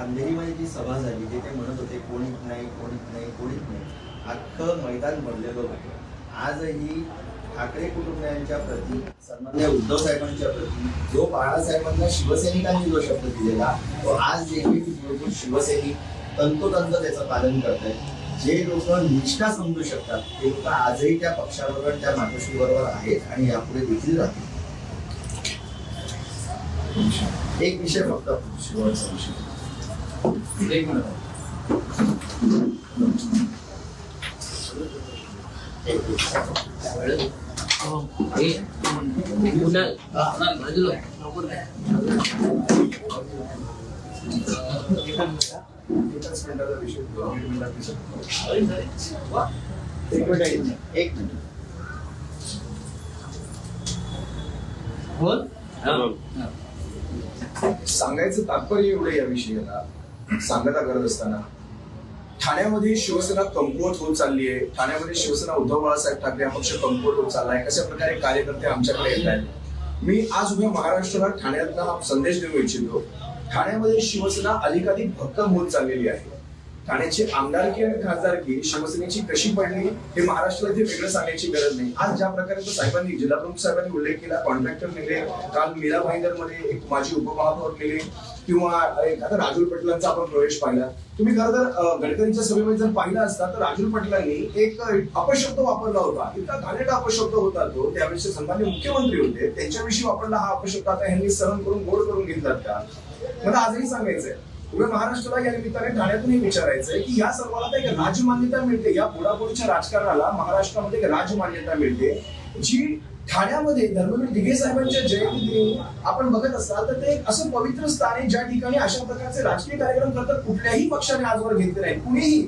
अंधेरीमध्ये जी सभा झाली ते ते म्हणत होते कोणीच नाही कोणीच नाही कोणीच नाही. अख्खं मैदान भरलेलं होतं. आजही ठाकरे कुटुंबियांच्या प्रती सन्मान्य उद्धव साहेबांच्या प्रती जो बाळासाहेबांना शिवसैनिकांनी जो शब्द दिलेला तो आज देखील शिवसैनिक तंतोतंत त्याचं पालन करत आहेत जे लोक निष्ठा समजू शकतात ते लोक आजही त्या पक्षाबरोबर त्या मातोश्री बरोबर आहेत आणि यापुढे देखील राहतील. एक विषय फक्त शेवटचा एक मिनिट एक मिनिट बोल सांगायचं तात्पर्य एवढं या विषयाला. सांगता करत असताना. ठाण्यामध्ये शिवसेना कमकुवत होत चालली आहे ठाण्यामध्ये शिवसेना उद्धव बाळासाहेब ठाकरे हा पक्ष कमकुवत होत चाललाय. कशा प्रकारे कार्यकर्ते आमच्याकडे येत आहेत. मी आज उभ्या महाराष्ट्राला ठाण्यातला हा संदेश देऊ इच्छितो. ठाण्यामध्ये शिवसेना अधिकाधिक भक्कम होत चाललेली आहे. ठाण्याची आमदारकी आणि खासदारकी शिवसेनेची कशी पडली हे महाराष्ट्राला इथे वेगळं सांगायची गरज नाही. आज ज्या प्रकारे तो साहेबांनी जिल्हा प्रमुख साहेबांनी उल्लेख केला कॉन्ट्रॅक्टर नेले काल मीरा भाईंदरमध्ये एक माजी उपमहापौर नेले किंवा एक आता राजूल पटलांचा आपण प्रवेश पाहिला. तुम्ही खरं तर गडकरींच्या सभेमध्ये जर पाहिला असता तर राजूल पटलांनी एक अपशब्द वापरला होता. इतका घाणेटा अपशब्द होता तो. त्यावेळेस सन्मान्य मुख्यमंत्री होते. त्यांच्याविषयी वापरला हा अपशब्द आता ह्यांनी सहन करून गोड करून घेतलात का? मला आजही सांगायचंय. उभ्या महाराष्ट्राला या निमित्ताने ठाण्यातून विचारायचं विचारायचंय की या सर्वाला एक राजमान्यता मिळते. या पुढापुढच्या राजकारणाला महाराष्ट्रामध्ये एक राजमान्यता मिळते. जी ठाण्यामध्ये धर्मवीर दिघे साहेबांच्या जयंती आपण बघत असाल तर ते एक असं पवित्र स्थान आहे. ज्या ठिकाणी अशा प्रकारचे राजकीय कार्यक्रम करतात. कुठल्याही पक्षाने आजवर घेतले नाही कुणीही.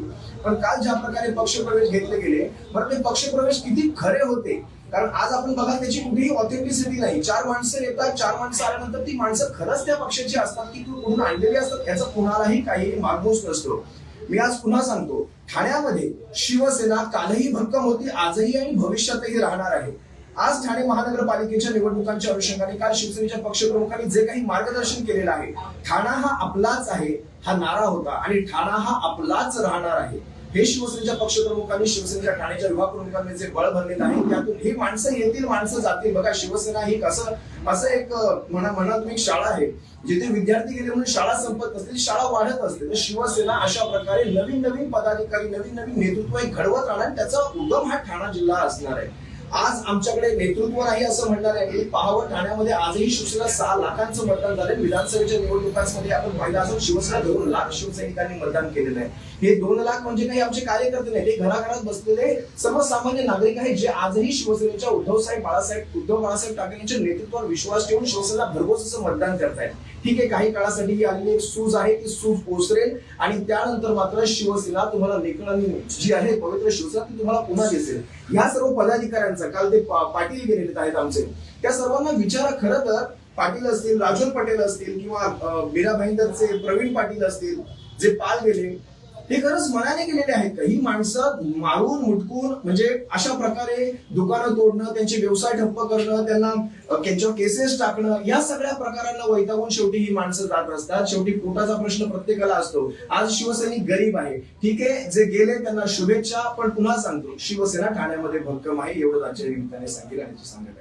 पण काल ज्या प्रकारे पक्षप्रवेश घेतले गेले बरं ते पक्षप्रवेश किती खरे होते कारण आज आपण बघा त्याची कुठेही ऑथेंटिसिटी नाही. चार माणसं येतात चार माणसं आल्यानंतर ती माणसं खरंच त्या पक्षाची असतात की तू कुठून आणलेली असतात? याचा कुणालाही काही मागोस नसतो. मी आज पुन्हा सांगतो ठाण्यामध्ये शिवसेना कालही भक्कम होती आजही आणि भविष्यातही राहणार आहे. आज ठाणे महानगरपालिकेच्या निवडणुकांच्या अनुषंगाने काल शिवसेनेच्या पक्षप्रमुखांनी जे काही मार्गदर्शन केलेलं आहे ठाणा हा आपलाच आहे हा नारा होता आणि ठाणा हा आपलाच राहणार आहे. हे शिवसेनेच्या पक्षप्रमुखांनी शिवसेनेच्या ठाण्याच्या विभाग प्रमुखांनी जे बळ भरलेलं आहे त्यातून ही माणसं येतील माणसं जातील. बघा शिवसेना ही कसं असं एक म्हणा म्हणा तुम्ही एक शाळा आहे जिथे विद्यार्थी गेले म्हणून शाळा संपत नसते शाळा वाढत असते. तर शिवसेना अशा प्रकारे नवीन नवीन पदाधिकारी नवीन नवीन नेतृत्व घडवत राहणार त्याचा उगम हा ठाणा जिल्हा असणार आहे. आज आमच्याकडे नेतृत्व नाही असं म्हणणार आहे. मी ठाण्यामध्ये आजही शिवसेना सहा लाखांचं मतदान झालं विधानसभेच्या निवडणुकांमध्ये आपण पाहिलं असं शिवसेना दोन लाख शिवसैनिकांनी मतदान केलेलं आहे. हे दोन लाख म्हणजे काही आमचे कार्यकर्ते नाही ते घराघरात बसलेले सर्वसामान्य नागरिक आहेत जे आजही शिवसेनेच्या उद्धव साहेब बाळासाहेब उद्धव बाळासाहेब ठाकरे यांच्या नेतृत्वावर विश्वास ठेवून शिवसेना भरघोस असं मतदान करतायत. ठीक आहे काही काळासाठी ही आलेली एक सूज आहे ती सूज ओसरेल आणि त्यानंतर मात्र शिवसेना तुम्हाला लेखनाने जी आहे पवित्र शिवसेना ती तुम्हाला पुन्हा दिसेल. या सर्व पदाधिकाऱ्यांचा काल ते पाटील गेलेले आहेत आमचे. त्या सर्वांना विचारा खरं तर पाटील असतील राजन पटेल असतील किंवा मीरा भाईंदरचे प्रवीण पाटील असतील जे पाल गेले हे खरंच मनाने केलेले आहेत का? ही माणसं मारून मुटकून म्हणजे अशा प्रकारे दुकानं तोडणं त्यांचे व्यवसाय ठप्प करणं त्यांना त्यांच्यावर केसेस टाकणं या सगळ्या प्रकारांना वैतागून शेवटी ही माणसं जात असतात. शेवटी पोटाचा प्रश्न प्रत्येकाला असतो. आज शिवसैनिक गरीब आहे. ठीक आहे जे गेले त्यांना शुभेच्छा पण पुन्हा सांगतो शिवसेना ठाण्यामध्ये भक्कम आहे एवढं आजच्या निमित्ताने सांगेल आणि ते सांगायला.